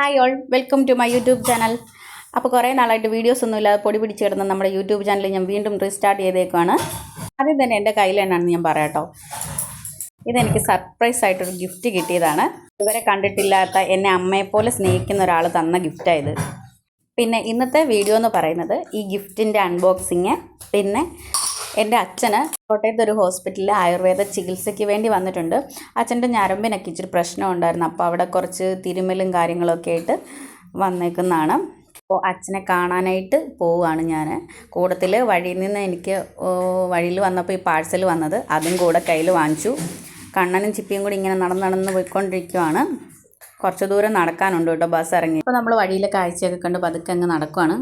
Hi all welcome to my YouTube channel അപ്പോൾ കുറേ നാളായിട്ട് വീഡിയോസ് ഒന്നും ഇല്ലാതെ പൊടി പിടിച്ച് കിടന്ന നമ്മുടെ യൂട്യൂബ് ചാനൽ ഞാൻ വീണ്ടും റീസ്റ്റാർട്ട് ചെയ്തേക്കുവാണ് ആദ്യം തന്നെ എന്റെ കയ്യിലെന്നാണെന്ന് ഞാൻ പറയാട്ടോ. ഇതെനിക്ക് സർപ്രൈസ് ആയിട്ടൊരു ഗിഫ്റ്റ് കിട്ടിയതാണ്. ഇവരെ കണ്ടിട്ടില്ലാത്ത എന്നെ അമ്മയെപ്പോലെ സ്നേഹിക്കുന്ന ഒരാൾ തന്ന ഗിഫ്റ്റായത് പിന്നെ ഇന്നത്തെ വീഡിയോ എന്ന് പറയുന്നത് ഈ ഗിഫ്റ്റിന്റെ അൺബോക്സിങ് പിന്നെ എന്റെ അച്ഛന് കോട്ടയത്ത് ഒരു ഹോസ്പിറ്റലിൽ ആയുർവേദ ചികിത്സയ്ക്ക് വേണ്ടി വന്നിട്ടുണ്ട്. അച്ഛന്റെ ഞരമ്പിനൊക്കെ ഇച്ചിരി പ്രശ്നം ഉണ്ടായിരുന്നു. അപ്പോൾ അവിടെ കുറച്ച് തിരുമലും കാര്യങ്ങളൊക്കെ ആയിട്ട് വന്നേക്കുന്നതാണ്. അപ്പോൾ അച്ഛനെ കാണാനായിട്ട് പോവുകയാണ് ഞാൻ. കൂടത്തിൽ വഴിയിൽ നിന്ന് എനിക്ക് വഴിയിൽ വന്നപ്പോൾ ഈ പാഴ്സൽ വന്നത്. അതും കൂടെ കയ്യിൽ വാങ്ങിച്ചു. കണ്ണനും ചിപ്പിയും കൂടി ഇങ്ങനെ നടന്ന് നടന്ന് പോയിക്കൊണ്ടിരിക്കുവാണ്. കുറച്ച് ദൂരം നടക്കാനുണ്ട് കേട്ടോ ബസ് ഇറങ്ങി. ഇപ്പോൾ നമ്മൾ വഴിയിലെ കാഴ്ചയൊക്കെ കണ്ട് പതുക്കെ അങ്ങ് നടക്കുവാണ്.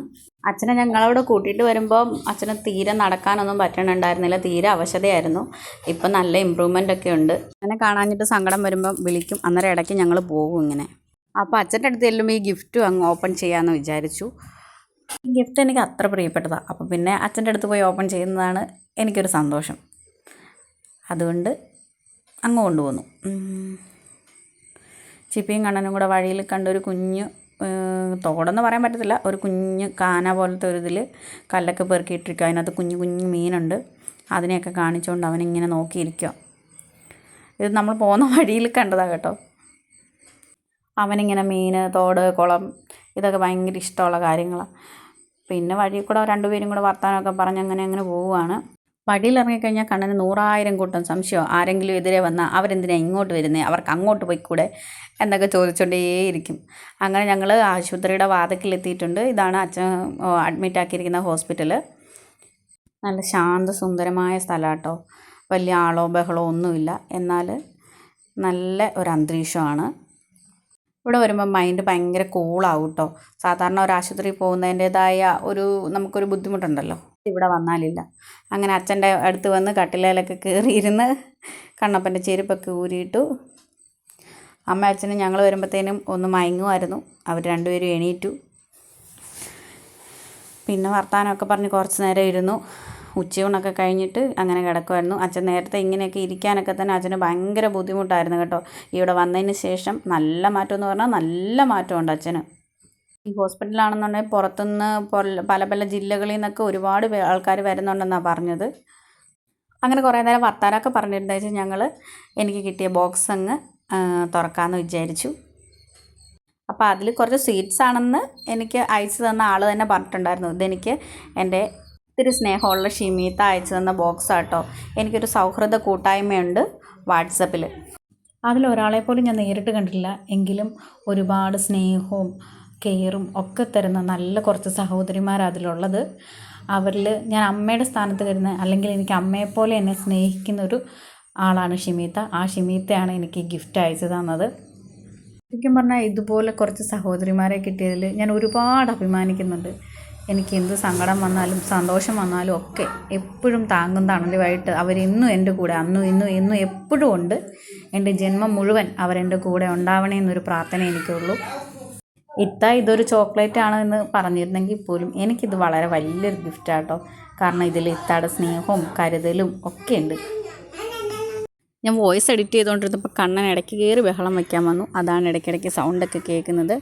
അച്ഛനെ ഞങ്ങളവിടെ കൂട്ടിയിട്ട് വരുമ്പോൾ അച്ഛന് തീരെ നടക്കാനൊന്നും പറ്റണുണ്ടായിരുന്നില്ല തീരെ അവശതയായിരുന്നു. ഇപ്പം നല്ല ഇമ്പ്രൂവ്മെന്റ് ഒക്കെ ഉണ്ട്. അങ്ങനെ കാണാഞ്ഞിട്ട് സങ്കടം വരുമ്പോൾ വിളിക്കും. അന്നേരം ഇടയ്ക്ക് ഞങ്ങൾ പോകും ഇങ്ങനെ. അപ്പോൾ അച്ഛന്റെ അടുത്ത് ചെല്ലുമ്പോൾ ഈ ഗിഫ്റ്റും അങ്ങ് ഓപ്പൺ ചെയ്യാമെന്ന് വിചാരിച്ചു. ഈ ഗിഫ്റ്റ് എനിക്ക് അത്ര പ്രിയപ്പെട്ടതാണ് അപ്പോൾ പിന്നെ അച്ഛന്റെ അടുത്ത് പോയി ഓപ്പൺ ചെയ്യുന്നതാണ് എനിക്കൊരു സന്തോഷം. അതുകൊണ്ട് അങ്ങ് കൊണ്ടുപോന്നു. ചിപ്പിയും കണ്ണനും കൂടെ വഴിയിൽ കണ്ടൊരു കുഞ്ഞ് തോടെന്ന് പറയാൻ പറ്റത്തില്ല. ഒരു കുഞ്ഞ് കാന പോലത്തെ ഒരു ഇതിൽ കല്ലൊക്കെ പെറുക്കിയിട്ടിരിക്കുക അതിനകത്ത് കുഞ്ഞു കുഞ്ഞു മീനുണ്ട്. അതിനെയൊക്കെ കാണിച്ചുകൊണ്ട് അവനിങ്ങനെ നോക്കിയിരിക്കുക ഇത് നമ്മൾ പോകുന്ന വഴിയിൽ കണ്ടതാണ് കേട്ടോ. അവനിങ്ങനെ മീൻ തോട് കുളം ഇതൊക്കെ ഭയങ്കര ഇഷ്ടമുള്ള കാര്യങ്ങളാണ് പിന്നെ വഴിയിൽ കൂടെ രണ്ടുപേരും കൂടെ വർത്തമാനമൊക്കെ പറഞ്ഞ് അങ്ങനെ അങ്ങനെ പോവുകയാണ് വഴിയിൽ ഇറങ്ങിക്കഴിഞ്ഞാൽ കണ്ണന് നൂറായിരം കൂട്ടം സംശയം. ആരെങ്കിലും എതിരെ വന്നാൽ അവരെന്തിനാണ് ഇങ്ങോട്ട് വരുന്നത് അവർക്ക് അങ്ങോട്ട് പോയിക്കൂടെ? എന്നൊക്കെ ചോദിച്ചുകൊണ്ടേയിരിക്കും അങ്ങനെ ഞങ്ങൾ ആശുപത്രിയുടെ വാതക്കിലെത്തിയിട്ടുണ്ട്. ഇതാണ് അച്ഛൻ അഡ്മിറ്റ് ആക്കിയിരിക്കുന്ന ഹോസ്പിറ്റൽ നല്ല ശാന്ത സുന്ദരമായ സ്ഥലമാട്ടോ വലിയ ആളോ ബഹളോ ഒന്നുമില്ല. എന്നാൽ നല്ല ഒരു അന്തരീക്ഷമാണ്. ഇവിടെ വരുമ്പോൾ മൈൻഡ് ഭയങ്കര കൂളാവും കേട്ടോ സാധാരണ ഒരു ആശുപത്രിയിൽ പോകുന്നതിന്റെതായ ഒരു നമുക്കൊരു ബുദ്ധിമുട്ടുണ്ടല്ലോ. ഇവിടെ വന്നാലില്ല. അങ്ങനെ അച്ഛന്റെ അടുത്ത് വന്ന് കട്ടിലേലൊക്കെ കയറിയിരുന്ന് കണ്ണപ്പന്റെ ചെരുപ്പൊക്കെ ഊരിയിട്ടു അമ്മ അച്ഛനും ഞങ്ങൾ വരുമ്പോഴത്തേനും ഒന്ന് മയങ്ങുമായിരുന്നു. അവർ രണ്ടുപേരും എണീറ്റു. പിന്നെ വർത്തമാനമൊക്കെ പറഞ്ഞ് കുറച്ച് നേരം ഇരുന്നു. ഉച്ചയൂണൊക്കെ കഴിഞ്ഞിട്ട് അങ്ങനെ കിടക്കുമായിരുന്നു. അച്ഛൻ നേരത്തെ ഇങ്ങനെയൊക്കെ ഇരിക്കാനൊക്കെ തന്നെ അച്ഛന് ഭയങ്കര ബുദ്ധിമുട്ടായിരുന്നു കേട്ടോ. ഇവിടെ വന്നതിന് ശേഷം നല്ല മാറ്റം എന്ന് പറഞ്ഞാൽ നല്ല മാറ്റമുണ്ട് അച്ഛന്. ഈ ഹോസ്പിറ്റലാണെന്നുണ്ടെങ്കിൽ പുറത്തുനിന്ന് പല പല ജില്ലകളിൽ നിന്നൊക്കെ ഒരുപാട് ആൾക്കാർ വരുന്നുണ്ടെന്നാണ് പറഞ്ഞത്. അങ്ങനെ കുറേ നേരം വർത്താനമൊക്കെ വെച്ചാൽ ഞങ്ങൾ എനിക്ക് കിട്ടിയ ബോക്സ് അങ്ങ് തുറക്കാമെന്ന് വിചാരിച്ചു. അപ്പോൾ അതിൽ കുറച്ച് സ്വീറ്റ്സ് ആണെന്ന് എനിക്ക് അയച്ചു തന്ന ആൾ തന്നെ പറഞ്ഞിട്ടുണ്ടായിരുന്നു. ഇതെനിക്ക് എന്റെ ഒത്തിരി സ്നേഹമുള്ള ഷിമീത്ത അയച്ചു തന്ന ബോക്സ് ആട്ടോ. എനിക്കൊരു സൗഹൃദ കൂട്ടായ്മയുണ്ട് വാട്സപ്പിൽ അതിലൊരാളെ പോലും ഞാൻ നേരിട്ട് കണ്ടിട്ടില്ല. എങ്കിലും ഒരുപാട് സ്നേഹവും കെയറും ഒക്കെ തരുന്ന നല്ല കുറച്ച് സഹോദരിമാർ അതിലുള്ളത്. അവരിൽ ഞാൻ അമ്മയുടെ സ്ഥാനത്ത് വരുന്ന അല്ലെങ്കിൽ എനിക്ക് അമ്മയെപ്പോലെ എന്നെ സ്നേഹിക്കുന്ന ഒരു ആളാണ് ഷിമീത്ത. ആ ഷിമീത്തയാണ് എനിക്ക് ഗിഫ്റ്റ് അയച്ചു തന്നത്. ശരിക്കും പറഞ്ഞാൽ ഇതുപോലെ കുറച്ച് സഹോദരിമാരെ കിട്ടിയതിൽ ഞാൻ ഒരുപാട് അഭിമാനിക്കുന്നുണ്ട്. എനിക്ക് എന്ത് സങ്കടം വന്നാലും സന്തോഷം വന്നാലും ഒക്കെ എപ്പോഴും താങ്ങും തണലുമായിട്ട് അവരെന്നും എന്റെ കൂടെ അന്നും ഇന്നും എന്നും എപ്പോഴും ഉണ്ട്. എന്റെ ജന്മം മുഴുവൻ അവരെന്റെ കൂടെ ഉണ്ടാവണേ എന്നൊരു പ്രാർത്ഥന എനിക്കുള്ളൂ. ഇത്ത ഇതൊരു ചോക്ലേറ്റ് ആണ് എന്ന് പറഞ്ഞിരുന്നെങ്കിൽ പോലും എനിക്കിത് വളരെ വലിയൊരു ഗിഫ്റ്റാട്ടോ കാരണം ഇതിൽ ഇത്തയുടെ സ്നേഹവും കരുതലും ഒക്കെ ഉണ്ട്. ഞാൻ വോയിസ് എഡിറ്റ് ചെയ്തുകൊണ്ടിരുന്നപ്പോൾ കണ്ണൻ ഇടയ്ക്ക് കയറി ബഹളം വയ്ക്കാൻ വന്നു. അതാണ് ഇടയ്ക്കിടയ്ക്ക് സൗണ്ടൊക്കെ കേൾക്കുന്നത്.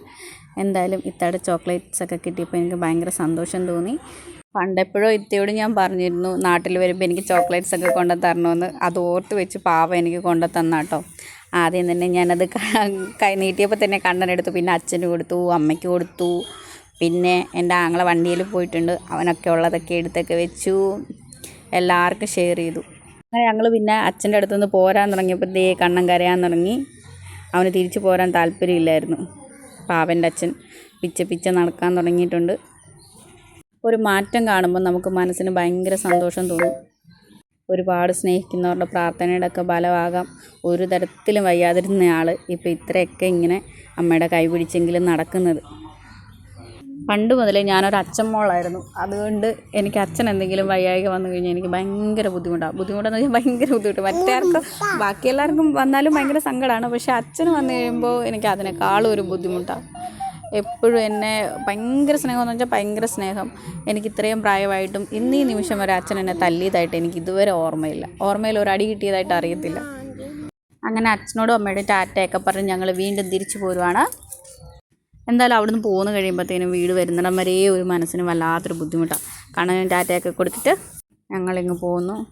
എന്തായാലും ഇത്തയുടെ ചോക്ലേറ്റ്സ് ഒക്കെ കിട്ടിയപ്പോൾ എനിക്ക് ഭയങ്കര സന്തോഷം തോന്നി. പണ്ടെപ്പോഴോ ഇത്തയോട് ഞാൻ പറഞ്ഞിരുന്നു നാട്ടിൽ വരുമ്പോൾ എനിക്ക് ചോക്ലേറ്റ്സ് ഒക്കെ കൊണ്ടു തരണമെന്ന് അത് ഓർത്ത് വെച്ച് പാവ എനിക്ക് കൊണ്ടു തന്നാട്ടോ ആദ്യം തന്നെ ഞാനത് ക- നീട്ടിയപ്പോൾ തന്നെ കണ്ണനെടുത്തു പിന്നെ അച്ഛന് കൊടുത്തു അമ്മയ്ക്ക് കൊടുത്തു. പിന്നെ എന്റെ ആങ്ങളെ വണ്ടിയിൽ പോയിട്ടുണ്ട്. അവനൊക്കെ ഉള്ളതൊക്കെ എടുത്തൊക്കെ വെച്ചു. എല്ലാവർക്കും ഷെയർ ചെയ്തു. അങ്ങനെ ഞങ്ങൾ പിന്നെ അച്ഛന്റെ അടുത്തുനിന്ന് പോരാൻ തുടങ്ങിയപ്പോൾ ദേ കണ്ണൻ കരയാൻ തുടങ്ങി. അവന് തിരിച്ചു പോരാൻ താല്പര്യമില്ലായിരുന്നു. പാവന്റെ അച്ഛൻ പിച്ച പിച്ച നടക്കാൻ തുടങ്ങിയിട്ടുണ്ട്. ഒരു മാറ്റം കാണുമ്പോൾ നമുക്ക് മനസ്സിന് ഭയങ്കര സന്തോഷം തോന്നും. ഒരുപാട് സ്നേഹിക്കുന്നവരുടെ പ്രാർത്ഥനയുടെ ഒക്കെ ഫലമാകാം. ഒരു തരത്തിലും വയ്യാതിരുന്ന ആൾ ഇപ്പോൾ ഇത്രയൊക്കെ ഇങ്ങനെ അമ്മയുടെ കൈ പിടിച്ചെങ്കിലും നടക്കുന്നത്. പണ്ട് മുതലേ ഞാനൊരു അച്ഛൻ മോളായിരുന്നു. അതുകൊണ്ട് എനിക്ക് അച്ഛൻ എന്തെങ്കിലും വയ്യായിക വന്നു കഴിഞ്ഞാൽ എനിക്ക് ഭയങ്കര ബുദ്ധിമുട്ടാണ് ബുദ്ധിമുട്ടെന്ന് വെച്ചാൽ ഭയങ്കര ബുദ്ധിമുട്ട്. മറ്റേർക്കും ബാക്കി എല്ലാവർക്കും വന്നാലും ഭയങ്കര സങ്കടമാണ് പക്ഷേ അച്ഛന് വന്നു കഴിയുമ്പോൾ എനിക്ക് അതിനേക്കാളും ഒരു ബുദ്ധിമുട്ടാണ് എപ്പോഴും എന്നെ ഭയങ്കര സ്നേഹമെന്ന് വെച്ചാൽ ഭയങ്കര സ്നേഹം. എനിക്ക് ഇത്രയും പ്രായമായിട്ടും ഇന്ന് നിമിഷം വരെ അച്ഛൻ എന്നെ തല്ലിയതായിട്ട് എനിക്ക് ഇതുവരെ ഓർമ്മയില്ല. ഓർമ്മയിൽ ഒരു അടി കിട്ടിയതായിട്ട് അറിയത്തില്ല. അങ്ങനെ അച്ഛനോടും അമ്മയോടും ടാറ്റയൊക്കെ പറഞ്ഞ് ഞങ്ങൾ വീണ്ടും തിരിച്ചു പോരുവാണ്. എന്തായാലും അവിടുന്ന് പോകുന്ന കഴിയുമ്പോഴത്തേനും വീട് വരുന്നിടം വരെ ഒരു മനസ്സിന് വല്ലാത്തൊരു ബുദ്ധിമുട്ടാണ് കണ്ണനും ടാറ്റയൊക്കെ കൊടുത്തിട്ട് ഞങ്ങളിങ്ങ് പോന്നു.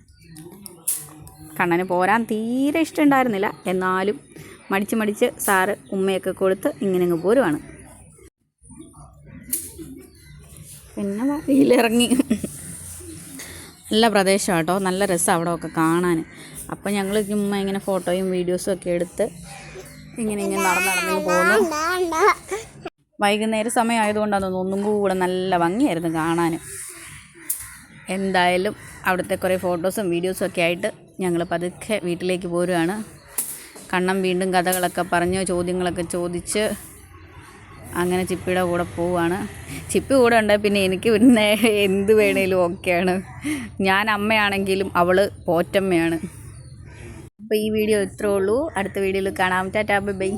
കണ്ണന് പോരാൻ തീരെ ഇഷ്ടമുണ്ടായിരുന്നില്ല. എന്നാലും മടിച്ച് മടിച്ച് സാറ് ഉമ്മയൊക്കെ കൊടുത്ത് ഇങ്ങനെ അങ്ങ് പോരുവാണ്. പിന്നെ വഴിയിലിറങ്ങി. നല്ല പ്രദേശമാണ് കേട്ടോ നല്ല രസം അവിടെ ഒക്കെ കാണാൻ അപ്പോൾ ഞങ്ങൾ ചുമ്മാ ഇങ്ങനെ ഫോട്ടോയും വീഡിയോസും ഒക്കെ എടുത്ത് ഇങ്ങനെ ഇങ്ങനെ നടന്ന് നടന്നു പോകുന്നു വൈകുന്നേര സമയം ആയതുകൊണ്ടാണ് ഒന്നും കൂടെ നല്ല ഭംഗിയായിരുന്നു കാണാൻ എന്തായാലും അവിടുത്തെ കുറേ ഫോട്ടോസും വീഡിയോസും ഒക്കെ ആയിട്ട് ഞങ്ങൾ പതുക്കെ വീട്ടിലേക്ക് പോരുകയാണ് കണ്ണം വീണ്ടും കഥകളൊക്കെ പറഞ്ഞ് ചോദ്യങ്ങളൊക്കെ ചോദിച്ച് അങ്ങനെ ചിപ്പിയുടെ കൂടെ പോവുകയാണ് ചിപ്പി കൂടെ ഉണ്ട് പിന്നെ എനിക്ക് പിന്നെ എന്ത് വേണേലും ഓക്കെയാണ്. ഞാൻ അമ്മയാണെങ്കിലും അവൾ പോറ്റമ്മയാണ്. അപ്പോൾ ഈ വീഡിയോ ഇത്രേ ഉള്ളൂ. അടുത്ത വീഡിയോയിൽ കാണാം. Tata bye.